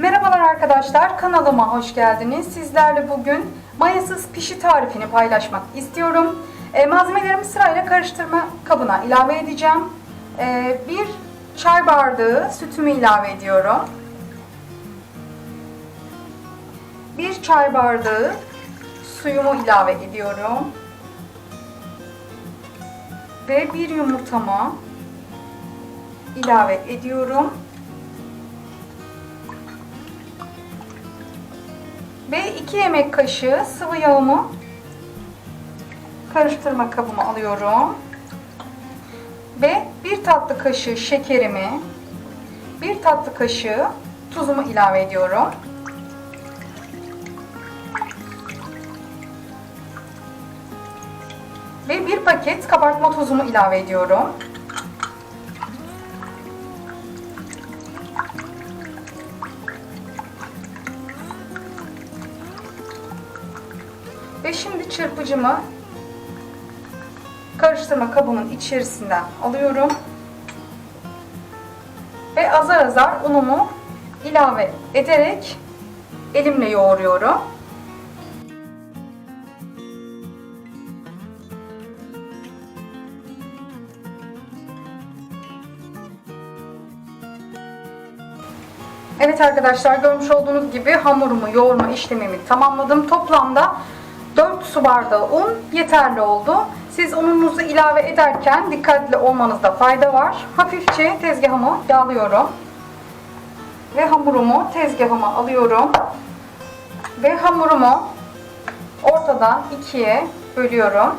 Merhabalar arkadaşlar, kanalıma hoş geldiniz. Sizlerle bugün mayasız pişi tarifini paylaşmak istiyorum. E, malzemelerimi sırayla karıştırma kabına ilave edeceğim. E, bir çay bardağı sütümü ilave ediyorum. Bir çay bardağı suyumu ilave ediyorum. Ve bir yumurtamı ilave ediyorum. Ve 2 yemek kaşığı sıvı yağımı karıştırma kabıma alıyorum. Ve 1 tatlı kaşığı şekerimi, 1 tatlı kaşığı tuzumu ilave ediyorum. Ve 1 paket kabartma tozumu ilave ediyorum. Ve şimdi çırpıcımı karıştırma kabımın içerisinden alıyorum. Ve azar azar unumu ilave ederek elimle yoğuruyorum. Evet arkadaşlar görmüş olduğunuz gibi hamurumu yoğurma işlemimi tamamladım. Toplamda 4 su bardağı un yeterli oldu. Siz ununuzu ilave ederken dikkatli olmanızda fayda var. Hafifçe tezgahımı yağlıyorum. Ve hamurumu tezgahıma alıyorum. Ve hamurumu ortadan ikiye bölüyorum.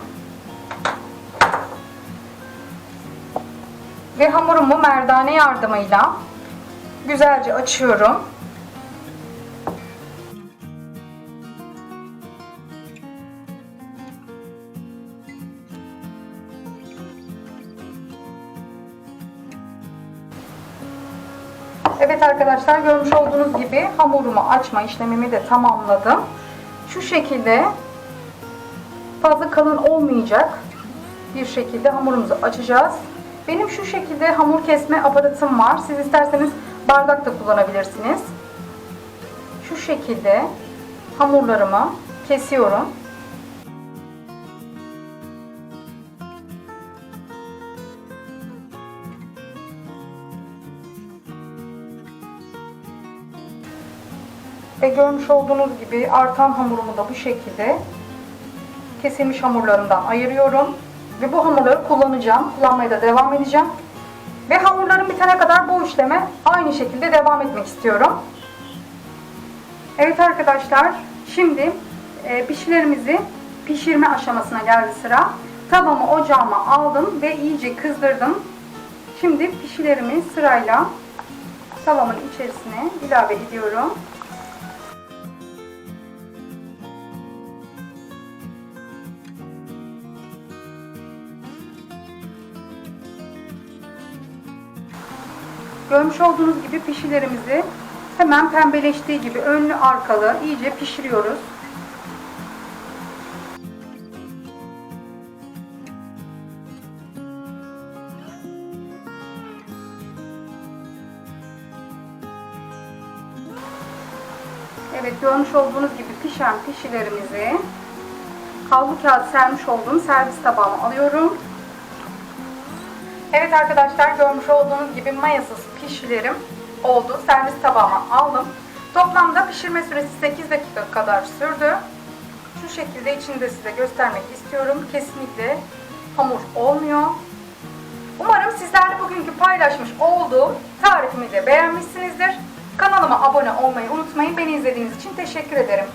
Ve hamurumu merdane yardımıyla güzelce açıyorum. Evet arkadaşlar görmüş olduğunuz gibi hamurumu açma işlemimi de tamamladım. Şu şekilde fazla kalın olmayacak bir şekilde hamurumuzu açacağız. Benim şu şekilde hamur kesme aparatım var. Siz isterseniz bardak da kullanabilirsiniz. Şu şekilde hamurlarımı kesiyorum. Ve görmüş olduğunuz gibi artan hamurumu da bu şekilde kesilmiş hamurlarından ayırıyorum. Ve bu hamurları kullanacağım. Kullanmaya da devam edeceğim. Ve hamurlarım bitene kadar bu işleme aynı şekilde devam etmek istiyorum. Evet arkadaşlar, şimdi e, pişilerimizi pişirme aşamasına geldi sıra. Tavamı ocağıma aldım ve iyice kızdırdım. Şimdi pişilerimi sırayla tavamın içerisine ilave ediyorum. Görmüş olduğunuz gibi pişilerimizi hemen pembeleştiği gibi önlü arkalı iyice pişiriyoruz. Evet görmüş olduğunuz gibi pişen pişilerimizi havlu kağıt sermiş olduğum servis tabağıma alıyorum. Evet arkadaşlar görmüş olduğunuz gibi mayasız pişilerim oldu. Servis tabağıma aldım. Toplamda pişirme süresi 8 dakika kadar sürdü. Şu şekilde içinde size göstermek istiyorum. Kesinlikle hamur olmuyor. Umarım sizlerle bugünkü paylaşmış olduğum tarifimi de beğenmişsinizdir. Kanalıma abone olmayı unutmayın. Beni izlediğiniz için teşekkür ederim.